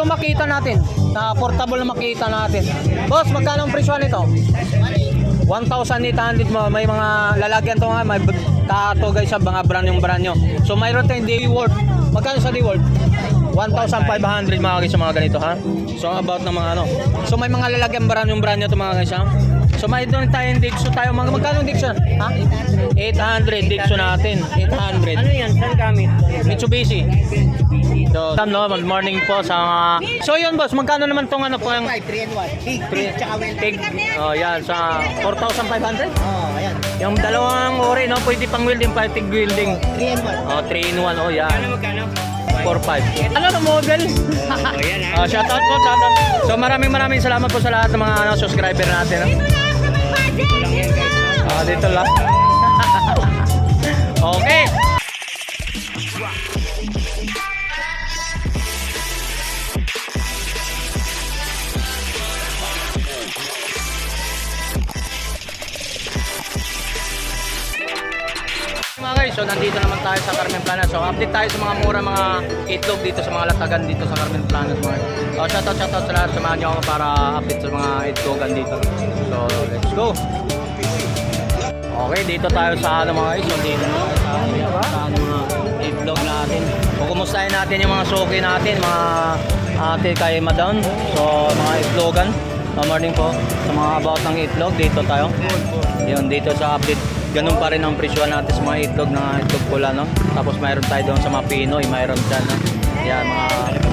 Ito makita natin, na portable na makita natin. Boss, magkano ang presyo nito? 1,800 mo. May mga lalagyan to nga, may tato guys sa mga brand yung brand nyo. So mayroon tayong D-World. Magkano sa D-World? 1,500 mga guys sa mga ganito ha. So about ng mga ano. So may mga lalagyan brand yung brand nyo to mga guys ha. So may doon tayong Dixo tayo. Mga, magkano ang Dixo? Ha? 800 Dixo natin. 800. Ano yan? Saan gamit? Mitsubishi. So, Sam, no, good morning po sa mga... So yun boss, magkano naman tong ano po yung... 5, 3 and 1. Big, big, tsaka well. Tig, oh yan, sa 4,500? Oh, ayan. Yung dalawang ori, no? Pwede pang welding, pwede tig welding. 3 and 1. Oh, 3 in 1, oh yan. magkano? 4,500. Ano na model? Oh, yan Oh, shout out po, shout out. So maraming maraming salamat po sa lahat ng mga ano, subscriber natin. No? Ah, dito lang. okay. Guys, so nandito naman tayo sa Carmen Planas. So update tayo sa mga mura mga itlog dito sa mga latagan dito sa Carmen Planas. Mga guys. So shoutout shoutout sa lahat. Samahan niyo ako para update sa mga itlogan dito. So let's go. Okay, dito tayo sa ano mga guys. So dito tayo sa, sa ano, mga itlog natin. So kumustahin natin yung mga suki natin, mga ate kay madam. So mga itlogan. Good morning po sa mga about ng itlog. Dito tayo. Yun, dito sa update. Ganun pa rin ang presyo natin sa mga itlog na itlog pula, no? Tapos mayroon tayo doon sa mga Pinoy, mayroon dyan, no? Yan, mga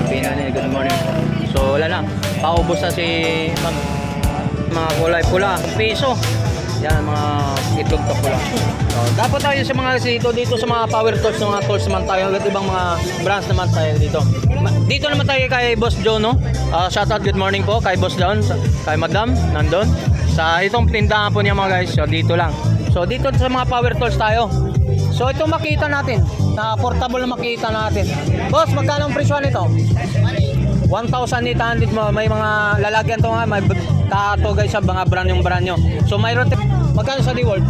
Pinoy, good morning. So, wala na. Paubos na si ma'am. Mga kulay pula, piso. Yan, mga itlog na pula. So, dapat tayo sa mga dito, dito sa mga power tools, mga tools naman tayo, at ibang mga brands naman tayo dito. Dito naman tayo kay Boss Joe, no? Uh, shoutout, good morning po kay Boss John, kay Madam, nandun. Sa itong tindahan po niya mga guys, so dito lang. So dito sa mga power tools tayo. So ito makita natin, na portable na makita natin. Boss, magkano ang presyo nito? 1,800 mo. May mga lalagyan to nga, may tato guys sa mga brand yung brand nyo. So mayroon magkano sa D-World?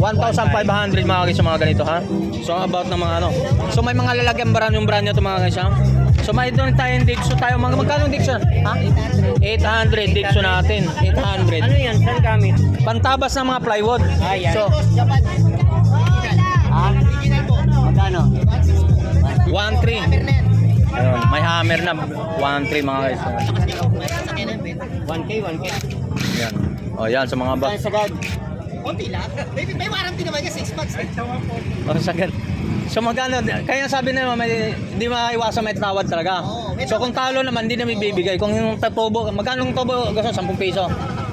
1,500 mga guys sa mga ganito ha. So about ng mga ano. So may mga lalagyan brand yung brand nyo to mga guys ha. So may doon tayong Dixo tayo. Mga, magkano Dixo? Ha? 800 Dixo natin. 800. Ano yan? Saan gamit? Pantabas ng mga plywood. Ah, yan. So, Japan. Ah, po. Magkano? 1,300. Ayun, may hammer na 1,300 mga guys. 1K, 1K. Yan. Oh, yan sa mga ba. Saan sagad? Konti lang. May, may warranty naman niya, 6 months. Oh, sagad. So magkano, kaya sabi nila may hindi maiwasan may tawad talaga. Oo, may so kung talo naman hindi na may bibigay. Kung yung tubo, magkano yung tubo? Gusto 10 piso.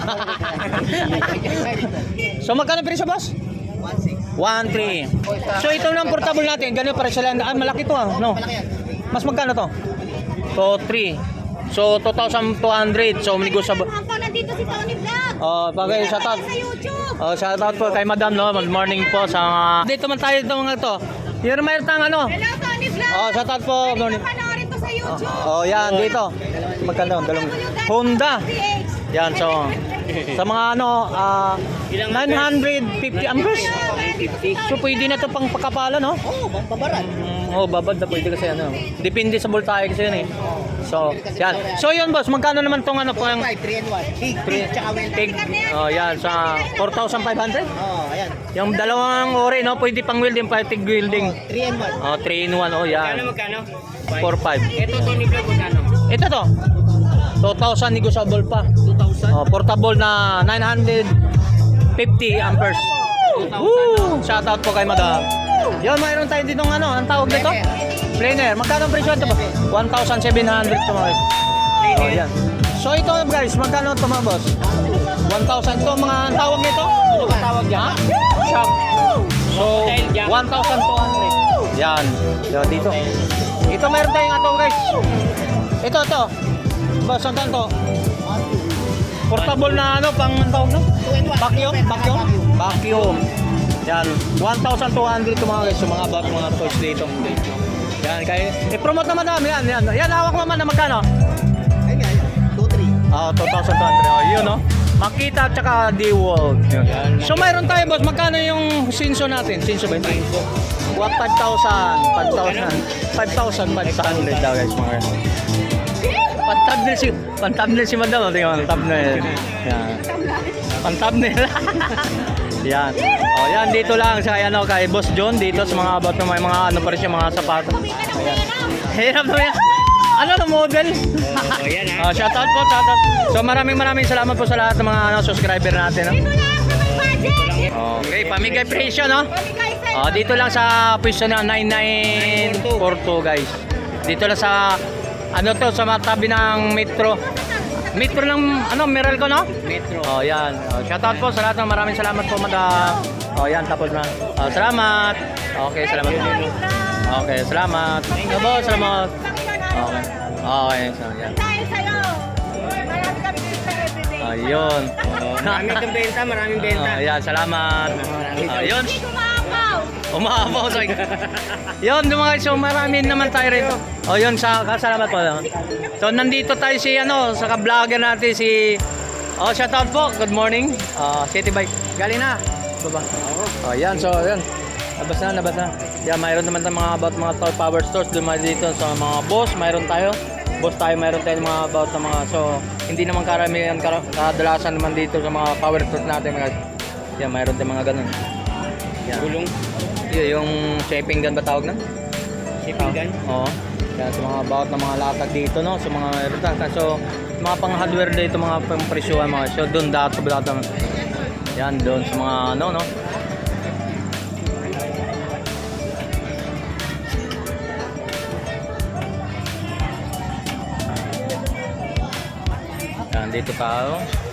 so magkano presyo boss? 1.6. 1.3. So ito lang portable natin, ganun para sila. Ah, malaki to ah, no? Mas magkano to? So 3. So 2,200. So negotiable. Ang pa nandito si Tony Vlog. Oh, bagay sa. Sa YouTube. Oh, shout out po kay Madam no. Good morning po sa mga Dito man tayo dito mga to. Yung mayroon tang ano. Hello Tony Vlog. Oh, shout out po. Morning. Panoorin to sa YouTube. Oh, yan dito. Magkano? Dalawang Honda. Yan so sa mga ano ah 950 amperes. So pwede na to pang pakapala no? Oo, oh, babaran. Mm, oh, babad na pwede kasi ano. Depende sa voltahe kasi yun eh. So, yan. So yun boss, magkano naman tong ano po yung 5, 3 and 1. Big, big, tsaka well. Oh yan sa 4,500? Oh, ayan. Yung dalawang ori no, pwede pang welding, pwede tig welding. 3 and 1. Oh, 3 in 1, oh yan. magkano? 4,500. Ito, Tony Vlog, magkano? Ito to. 2,000 negotiable pa. 2,000? Oh, portable na 950 amperes. Woo! Shout out po kay Madam. Yun, mayroon tayo dito ng ano, ang tawag nito? Planer. Magkano ang presyo ito ba? 1,700 to mga guys. Oh, yan. So ito guys, magkano ito mga boss? 1,000 to mga ang tawag nito? Ano ba tawag yan? Shop. So, 1,200. Yan. Yo, dito. Ito mayroon tayong ato guys. Ito, ito. Boss, ang to? Portable na ano, pang ang tawag no? Vacuum? Vacuum? Vacuum. Yan. 1,200 to mga guys. Yung mga bag, mga toys dito. Yan, kaya. I-promote naman namin. Yan, yan. Yan, hawak mo man na magkano? Ayun nga, ayun. 2, 3. Ah, 2,200. Oh, yun, no? Makita at saka D-World. So, mayroon tayo, boss. Magkano yung sinso natin? Sinso ba yun? What, 5,000? 5,000? 5,500 daw, guys, mga guys. Pan-thumbnail si, pan-thumbnail si madam. Tingnan thumbnail. Yan. Pan-thumbnail. yan. O, yan, dito lang sa ano, kay Boss John, dito sa mga about ng may mga ano pa rin siya, mga sapatos. Pera. Hirap na yan. Ano na model? Oh, yan ha. Oh, shoutout po, shoutout. So maraming maraming salamat po sa lahat ng mga ano, subscriber natin. No? Dito lang sa may budget. Okay, pamigay presyo, no? Oh, dito lang sa pwesto na 9942 guys. Dito lang sa ano to sa mga tabi ng metro. Metro ng ano, Meral ko no? Metro. Oh, yan. Oh, shoutout po sa lahat ng maraming salamat po, madam. Oh, yan tapos na. Oh, salamat. Okay, salamat. Okay, salamat. Oh, boss, salamat. Okay. Okay, so yan. Dahil sa'yo. Marami kami dito everyday. Ayun. Maraming benta, maraming benta. Oh, yan, salamat. Ayun. Umahabaw sa Yun, mga so marami naman tayo rito. O yun, sa kasalamat po. So nandito tayo si ano, sa ka-vlogger natin si Oh, shout out po. Good morning. Uh, City Bike. Galing na. Baba. Oh, yan. So, yan. Labas na, labas na. Yan, mayroon naman tayong mga about mga toy power stores. Dumaan dito sa mga boss. Mayroon tayo. Boss tayo, mayroon tayo mga about ng mga so hindi naman karamihan kara- kadalasan naman dito sa mga power stores natin mga yan mayroon tayong mga ganun yan Gulong. Yun, yung shaping gun ba tawag na? Shipping gun. Oo. Kaya sa mga about ng mga latag dito, no? Sa mga rutang. So, mga pang hardware dito, mga pang presyuhan, mga so doon dato dato. Yan, doon sa mga ano, no? Yan, dito tayo.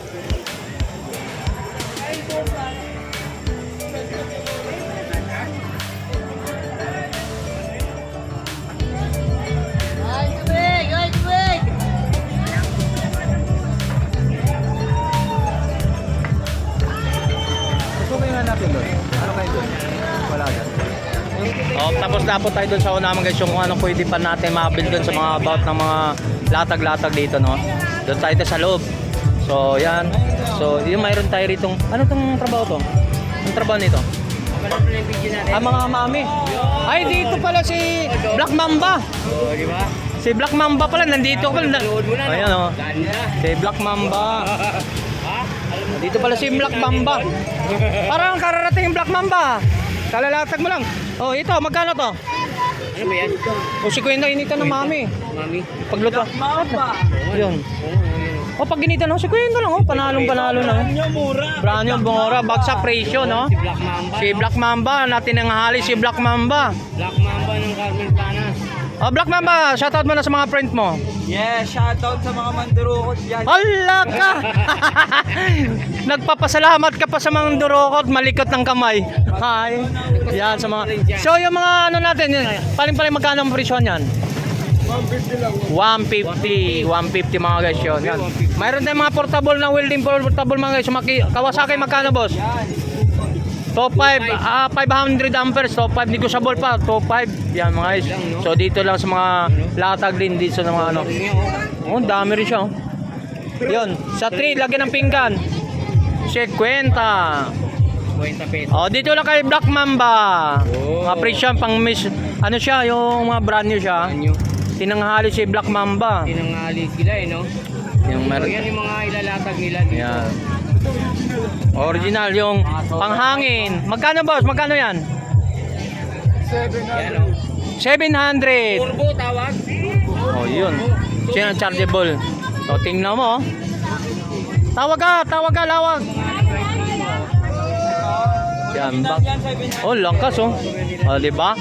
Tapos dapat tayo doon sa unaman guys yung kung anong pwede pa natin mabil doon sa mga about ng mga latag-latag dito no. Doon tayo sa loob. So, yan. So, yung mayroon tayo rito. Ano tong trabaho to? Yung trabaho nito? Ah, mga mami. Ay, dito pala si Black Mamba. Oo, di ba? Si Black Mamba pala, nandito pala. Ayan oh. Ganda. Si Black Mamba. Dito pala si Black Mamba. Parang kararating yung Black Mamba. Kalalatag mo lang. Oh, ito, magkano to? ano ba yan? O si Kwenta inita ng mami. Mami. Pagluto. Mamba. Yun. O pag ginita no, si Kwenta lang. Oh, panalong panalo na. Yung mura. Branyo, bungora, bagsak presyo, no? Si Black Mamba. Si? Black Mamba, natin ang hali si Black Mamba. Black Mamba ng Carmen Planas. Oh, Black Mamba, shoutout mo na sa mga friend mo. Yeah, shoutout sa mga mandurukot dyan. Hala ka! Nagpapasalamat ka pa sa mga durokot, malikot ng kamay. Hi. Yan sa mga So yung mga ano natin, paling-paling magkano ang presyo niyan? 150 150 mga guys yun. Yan. Mayroon tayong mga portable na welding portable mga guys. Kawasaki magkano boss? Top 5, ah 500 amperes, top 5 negotiable pa, top 5. Yan mga guys. So dito lang sa mga latag din dito sa mga ano. Oh, dami rin siya. Oh. Yun, sa 3 lagyan ng pinggan. 50. 20 pesos. Oh, dito lang kay Black Mamba. Oh. Mga presyo pang miss ano siya, yung mga brand new siya. Ano? Tinanghali si Black Mamba. Tinangali sila eh, no? Yung meron. yan yung mga ilalatag nila dito. Yan. Original yung panghangin. Magkano boss? Magkano yan? Yan, oh. 700. Turbo tawag. Oh, yun. Siya ang chargeable. So, tingnan mo. oh. Tawag ka, tawag ka, lawag. Yan, back. Oh, lakas oh. Oh, di ba?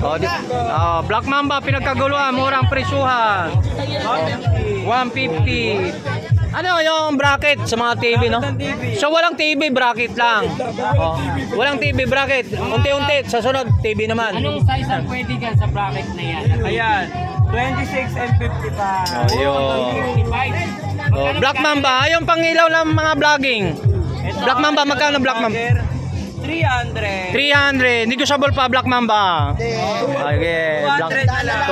Oh, di Ah, Black Mamba pinagkaguluhan, murang presyuhan. Oh, 150. Ano yung bracket sa mga TV, no? So walang TV, bracket lang. Oh, walang TV, bracket. Unti-unti, sa sunod, TV naman. Anong size ang pwede dyan sa bracket na yan? Ayan, 26 and 50 pa. Oh, yun. 55. Oh, Black Mamba, yung pangilaw ng mga vlogging. Black Mamba, magkano Black Mamba? 300. 300. Negotiable pa Black Mamba. Okay, Black 200 na lang.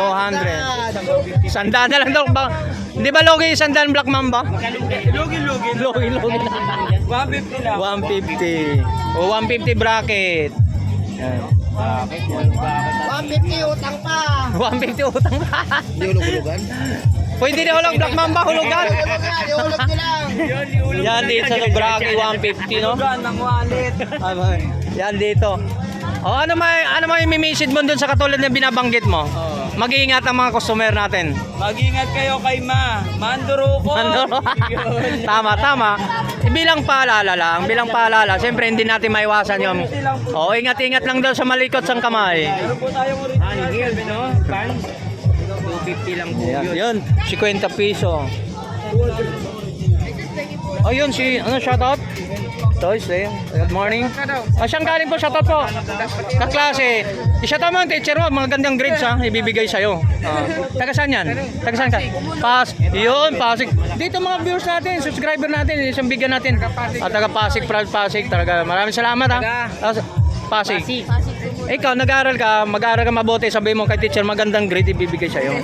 200. Sandaan na lang daw. Ba, di ba logi sandaan Black Mamba? Lugi-lugi. Logi, logi. 150 lang. 150. O 150 bracket. Yan. 150 utang pa. 150 utang pa. Hindi hulug-hulugan? Pwede na hulog, Black Mamba, hulugan. Hulog nyo lang. Yan dito sa Sobraki 150, no? Hulugan ng wallet. Yan dito. O ano may ano may message mo dun sa katulad na binabanggit mo? Oo. Mag-iingat ang mga customer natin. Mag-ingat kayo kay Ma. Manduro ko. Ano? tama, tama. Bilang paalala lang, bilang paalala, siyempre hindi natin maiwasan yung O, ingat-ingat lang daw sa malikot sang kamay. Meron po tayong original. no? Pants. 250 lang po Yan, yun, 50 piso. Oh, yun si ano shoutout? Toys, eh. Good morning. Ah, siyang galing po, shoutout po. Kaklase. I-shoutout mo ang teacher mo, mga gandang grades ha, ibibigay sa'yo. Ah, taga saan yan? Taga saan ka? Pas, yun, Pasig. Dito mga viewers natin, subscriber natin, isang bigyan natin. Ah, taga Pasig, proud Pasig. Talaga, maraming salamat ha. Ah, Pasig. Ikaw, nag-aaral ka, mag-aaral ka mabuti, sabi mo kay teacher, magandang grade ibibigay sa'yo.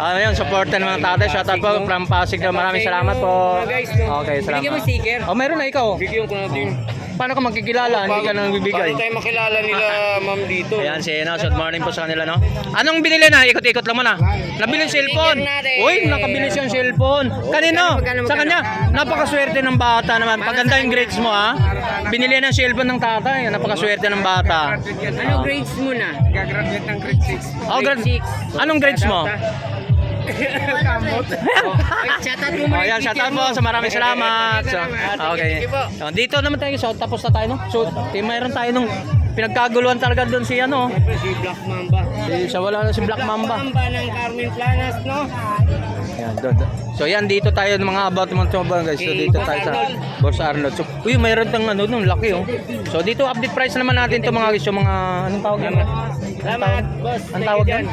Ah, yun, supportan ng mga tatay. Shoutout po from Pasig. Maraming salamat po. Okay, salamat. Bigyan mo sticker. Oh, meron na ikaw. Bigyan ko na din. Paano ka makikilala? Hindi ka nang bibigay. Paano tayo makilala nila ma'am dito? Ayan, si Enos. Good morning po sa kanila, no? Anong binili na? Ikot-ikot lang muna. Nabili yung cellphone. Uy, nakabili siyang cellphone. Kanino? Sa kanya. Napakaswerte ng bata naman. Paganda yung grades mo, ha? Binili ng cellphone ng tatay. Napakaswerte ng bata. Ano grades mo na? Gagraduate ng grade 6. Oh, grade Anong grades mo? Oh, yan, shout out po. So, maraming salamat. So, okay. So, dito naman tayo. So, tapos na tayo, no? So, mayroon tayo nung pinagkaguluhan talaga doon si ano. Si Black Mamba. Si, sa wala na si Black Mamba. Mamba ng Carmen Planas, no? Yan, doon. So, yan, dito tayo ng mga about mga tropa, guys. So, dito tayo sa Boss Arnold. So, uy, mayroon tang ano, nung laki, oh. So, dito, update price naman natin to mga guys. Yung mga, anong tawag yan? Salamat, boss. Ang tawag yan?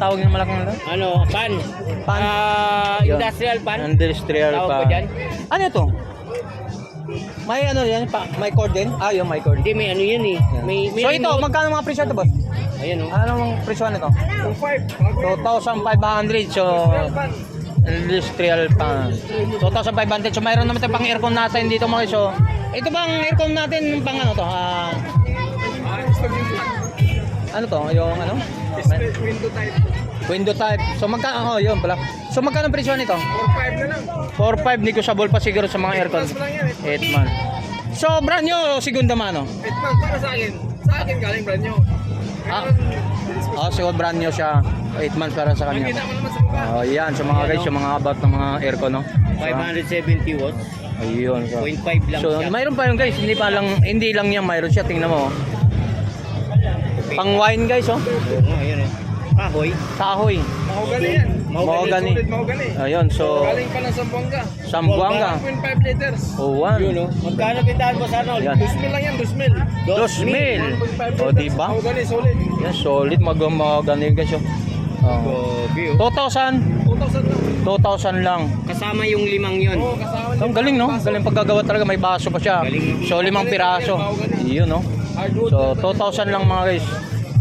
Tawag ng malaking ano? Ano, pan. Pan. Ah, Yun. industrial pan. Industrial Tawag pa. ko dyan? Ano ito? May ano yan? Pa, may cord din? Ah, yung may cord. Hindi, may ano yun eh. May, may So ito, remote. magkano mga presyo ito, boss? Ayan oh. Anong presyo nito? 2,500. So, industrial pan. 2,500. So, mayroon naman tayong pang aircon natin dito mga so. Ito bang aircon natin pang ano to? Ah, ano to? Yung ano? Window type. Window type. So magkano? Oh, yun pala. So magkano ang presyo nito? 4.5 na lang. 4-5 negotiable pa siguro sa mga aircon. lang yan 8 man. So brand new o segunda mano? 8 months para sa akin. Sa akin galing brand new. Ah. Oh, siguro brand new siya. 8 months para sa kanya. Oh, yan sa mga guys, yung mga about ng mga aircon, no. So, 570 watts. ayun. So, 0.5 lang so siya. mayroon pa yung guys, hindi pa lang hindi lang yan, mayroon siya. Tingnan mo. Pang wine guys, oh. Oo nga, ayun oh. Kahoy. Kahoy. Mahogany yan. Mahogany. Solid mahogany. Ayun, so Galing pa ng Zamboanga. Sambuanga. 1.5 liters. Oh, one. Yun oh. Magkano pintahan mo sa Arnold? Yan. 2 lang yan, 2 mil. Dos mil. 1.5 O, di ba? Mahogany solid. Yan, solid. Mag-magani guys, oh. Oh. Gobi oh. 2,000. 2,000 lang. 2,000 lang. Kasama yung limang yun. Oo, kasama Ang galing, no? Galing paggagawa talaga. May baso pa siya. So, limang piraso. Yun, no? So, 2,000 lang mga guys.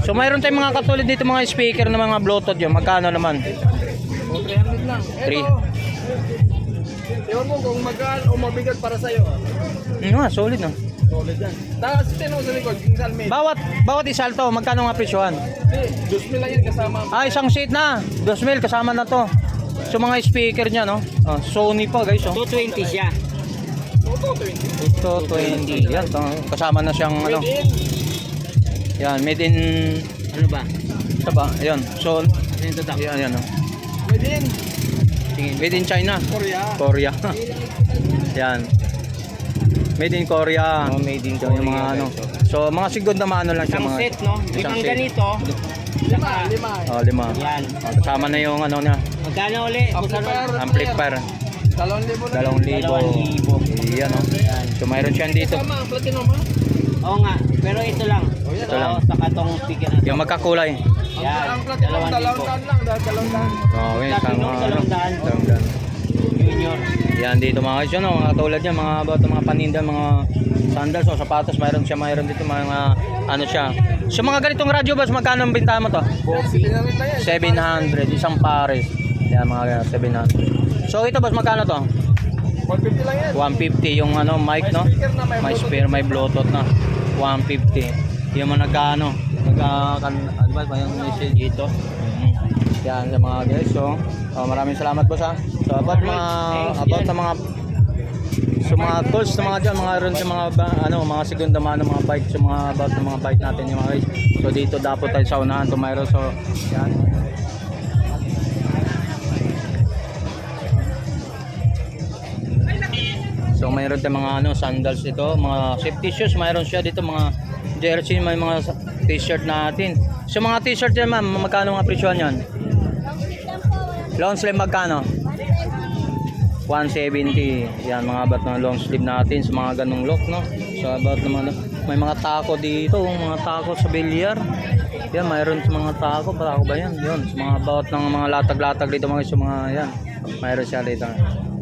So, mayroon tayong mga katulad dito mga speaker na mga Bluetooth yun. Magkano naman? 300 lang. Three. Ito. Ewan mo kung magaan o mabigat para sa'yo. Yun nga, solid, no? Solid yan. Tapos tinong sa likod, yung salmate. Bawat, bawat isalto, magkano nga presyohan? Hindi, 2 mil lang yan kasama. Ah, isang seat na. 2,000 kasama na to. So, mga speaker niya, no? Ah, Sony pa, guys, oh. 220 siya. Toto, 20. Ito, 20. Yan, kasama na siyang, ano. Yan, made in... ano ba? Ito ba? Yan. So, Ano yung tatak? yan, yan, oh. Within, Made in China. Korea. Korea. Yan. Made in Korea. Oh, made in So, yung mga Korea, ano. So, mga segunda mano lang siya Isang mga. set, no? Isang set. ganito. Lima, lima. Oh, lima. Yan. Oh, kasama na yung ano na, Magkano uli? amplifier. Dalawang libo na. Dalawang libo. Dalawang libo. Yan, oh. So, mayroon siya dito. Tama, ang platinum ha? Oo nga, pero ito lang. Ito lang. Sa katong figure na to. Yung magkakulay. Yan, Ang platinum, dalawang daan lang, dalawang daan. Platinum, ano. dalawang daan. Dalawang daan. Junior. Yan dito mga guys, yun, oh, mga tulad yan, mga about mga paninda, mga sandals o sapatos, mayroon siya, mayroon dito mga ano siya. So mga ganitong radyo boss, magkano ang bintahan mo to? Pinamit na yan. 700, isang pares. Yan mga 700. So ito boss, magkano to? 150 lang yan. 150 yung ano mic no? na, may May speaker, may bluetooth na. 150. Yung mga nagkaano, nagka kan ano ba yung message dito? Mhm. Yan sa mga guys. So, oh, maraming salamat boss ha. So about mga about sa mga sa mga tools sa mga dyan, mga ron sa mga ano, mga segunda mano mga bike, sa mga about ng mga bike natin yung mga guys. So dito dapat tayo sa unahan tumayro. So yan. So mayroon tayong mga ano, sandals dito, mga safety shoes, mayroon siya dito mga jersey, may mga t-shirt natin. So mga t-shirt yan ma'am, magkano nga presyo niyan? Long sleeve magkano? 170. Yan mga about ng long sleeve natin sa mga ganong look no. So about naman may mga tako dito, mga tako sa bilyar. Yan, mayroon sa mga tako, tako ba yan? Yun, sa mga about ng mga latag-latag dito mga sa mga yan. Mayroon siya dito.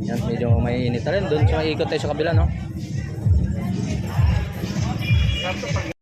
Yan, medyo may init na rin. Doon sa ikot tayo sa kabila no.